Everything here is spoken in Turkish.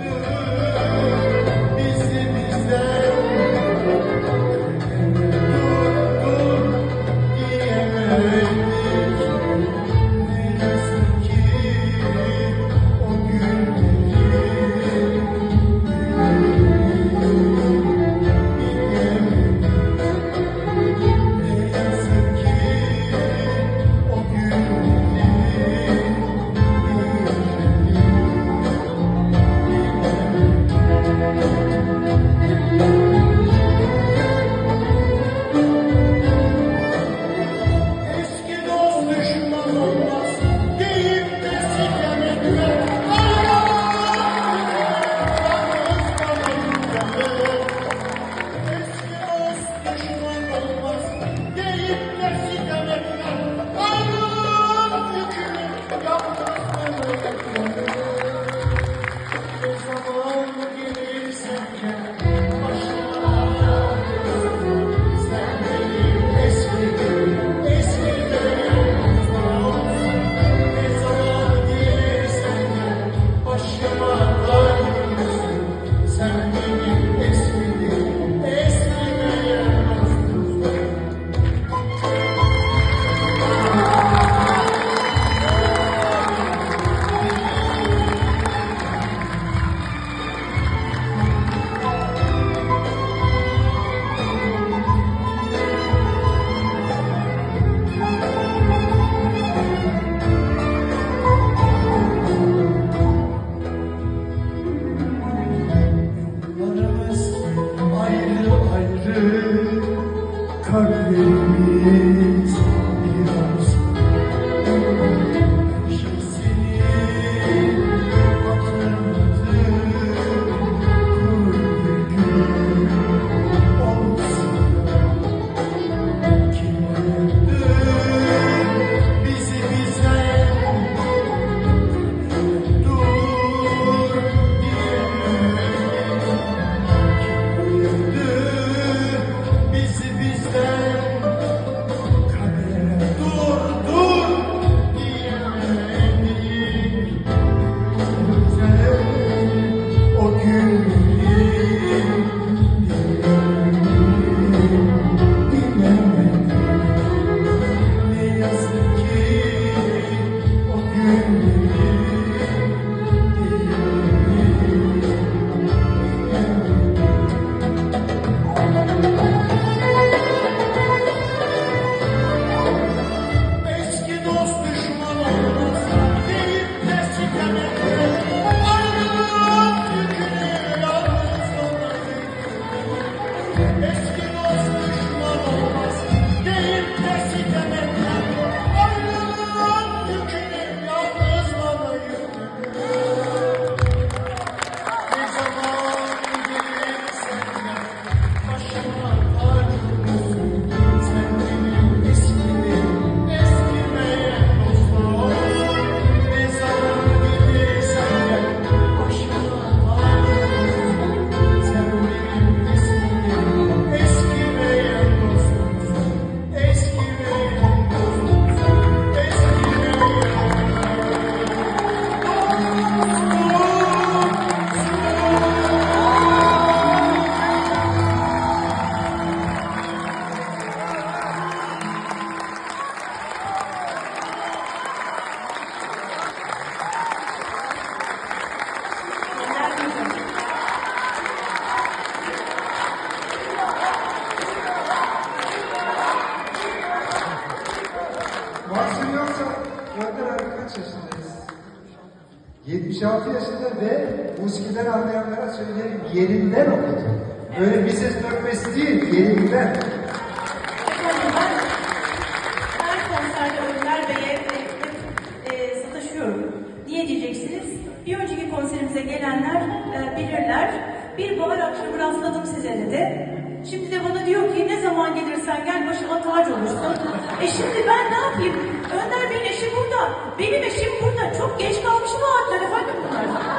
Amen. Kalplerimiz 76 yaşında ve muskiden anlayanlara söyleyeyim yerinden okudu. Böyle bir ses dökmesi değil, yerinden. Bir önceki konserimize gelenler e, bilirler. Bir bahar akşamı rastladım size dedi. Şimdi de bana diyor ki ne zaman gelirsen gel başıma tac olursun. E şimdi ben ne yapayım? Önder Bey'in eşi burada. Benim eşim burada. Çok geç kalmışım o hatlara